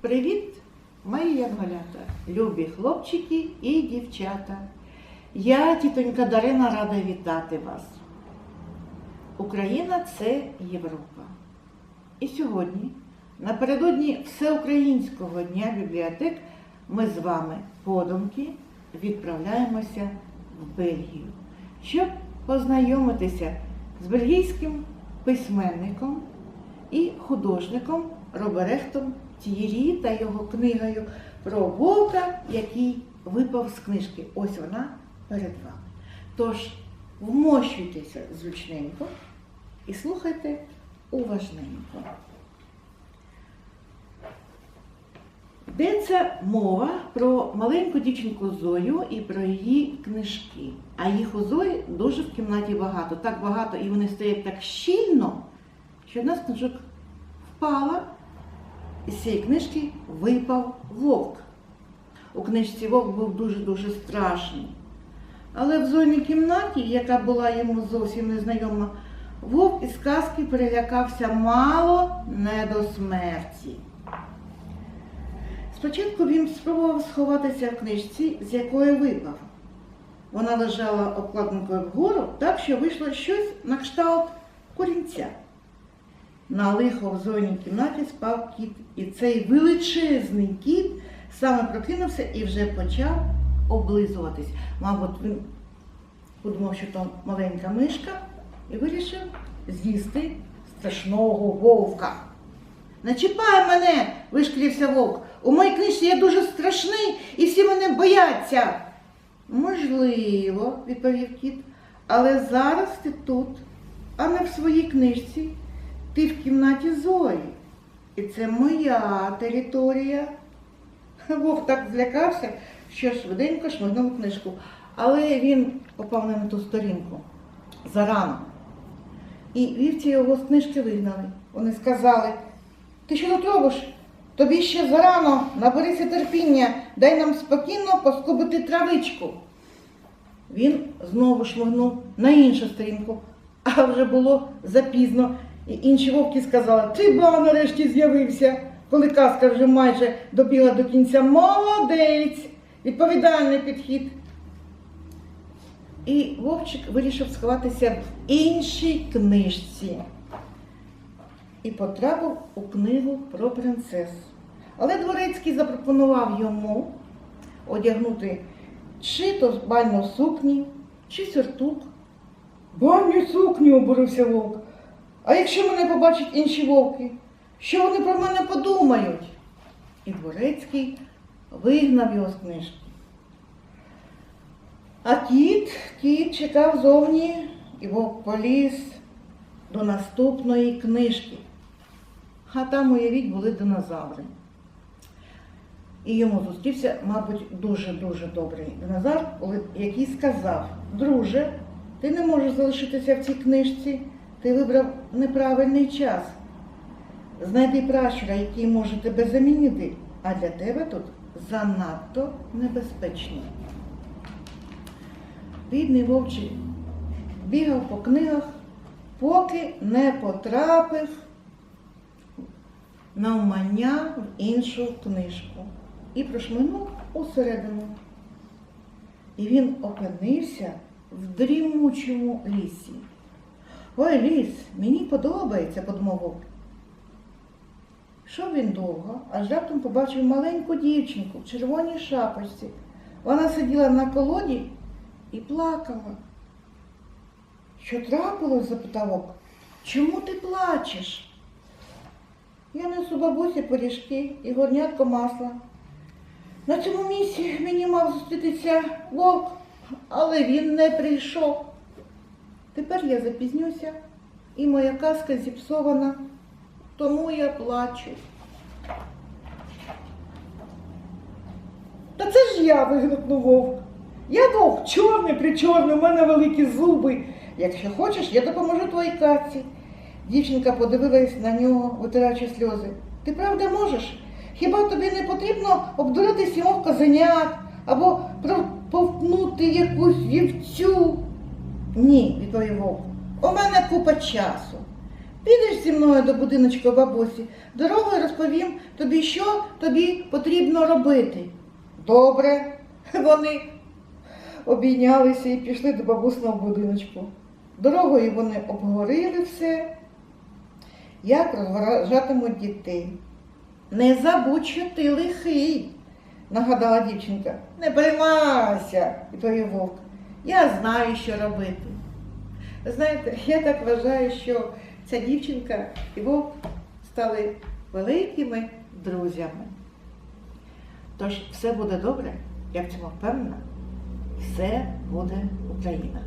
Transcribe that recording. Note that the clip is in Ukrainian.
Привіт, мої янголята, любі хлопчики і дівчата. Я, тітонька Дарина, рада вітати вас. Україна це Європа. І сьогодні, напередодні Всеукраїнського дня бібліотек, ми з вами подумки відправляємося в Бельгію, щоб познайомитися з бельгійським письменником і художником Роберехтом Т'єрі та його книгою про вовка, який випав з книжки. Ось вона перед вами. Тож вмощуйтеся зручненько і слухайте уважненько. Йдеться мова про маленьку дівчинку Зою і про її книжки. А їх у Зої дуже в кімнаті багато. Так багато, і вони стоять так щільно, що одна з книжок впала, і з цієї книжки випав вовк. У книжці вовк був дуже-дуже страшний. Але в зойній кімнаті, яка була йому зовсім незнайома, вовк із казки перелякався мало не до смерті. Спочатку він спробував сховатися в книжці, з якої випав. Вона лежала обкладинкою вгору, так що вийшло щось на кшталт корінця. На лихо в зонній кімнаті спав кіт, і цей величезний кіт саме прокинувся і вже почав облизуватись. Мабуть, він подумав, що то маленька мишка, і вирішив з'їсти страшного вовка. Не чіпай мене, вишкірився вовк. У моїй книжці я дуже страшний і всі мене бояться. Можливо, відповів кіт, але зараз ти тут, а не в своїй книжці. Ти в кімнаті Зої. І це моя територія. Вовк так злякався, що швиденько шмигнув книжку. Але він попав не на ту сторінку зарано. І вівці його з книжки вигнали. Вони сказали, ти що тут робиш? Тобі ще зарано, наберися терпіння, дай нам спокійно поскубити травичку. Він знову шмигнув на іншу сторінку, а вже було запізно. І інші вовки сказали, ти ба нарешті з'явився, коли казка вже майже добігла до кінця. Молодець! Відповідальний підхід. І вовчик вирішив сховатися в іншій книжці і потрапив у книгу про принцесу. Але Дворецький запропонував йому одягнути чи то бальну сукні, чи сюртук. Бальні сукні, обурився вовк. А якщо мене побачать інші вовки, що вони про мене подумають? І Дворецький вигнав його з книжки. А кіт, кіт чекав зовні і вовк поліз до наступної книжки. А там, уявіть, були динозаври. І йому зустрівся, мабуть, дуже-дуже добрий динозавр, який сказав, друже, ти не можеш залишитися в цій книжці, ти вибрав неправильний час. Знайди пращура, який може тебе замінити, а для тебе тут занадто небезпечно. Бідний вовчий бігав по книгах, поки не потрапив навмання в іншу книжку і прошминув усередину. І він опинився в дрімучому лісі. Ой, ліс, мені подобається, подумав. Йшов він довго, аж раптом побачив маленьку дівчинку в червоній шапочці. Вона сиділа на колоді і плакала. Що трапилось? запитав вовк. Чому ти плачеш? Я несу бабусі пиріжки і горнятко масла. На цьому місці мені мав зустрітися вовк, але він не прийшов. Тепер я запізнюся, і моя казка зіпсована, тому я плачу. Та це ж я вигукнув вовк. Я вовк чорний причорний, у мене великі зуби. Якщо хочеш, я допоможу твоїй каці. Дівчинка подивилась на нього, витираючи сльози. Ти правда можеш? Хіба тобі не потрібно обдурити сімох козенят або проповтнути якусь вівцю? Ні, відповів вовк. У мене купа часу. Підеш зі мною до будиночка бабусі, дорогою розповім тобі, що тобі потрібно робити. Добре. Вони обійнялися і пішли до бабусного будиночку. Дорогою вони обговорили все, як розважатимуть дітей. Не забудь, що ти лихий, нагадала дівчинка. Не приймайся, відповів вовк. Я знаю, що робити. Знаєте, я так вважаю, що ця дівчинка і вовк стали великими друзями. Тож все буде добре, я в цьому впевнена. Все буде Україна.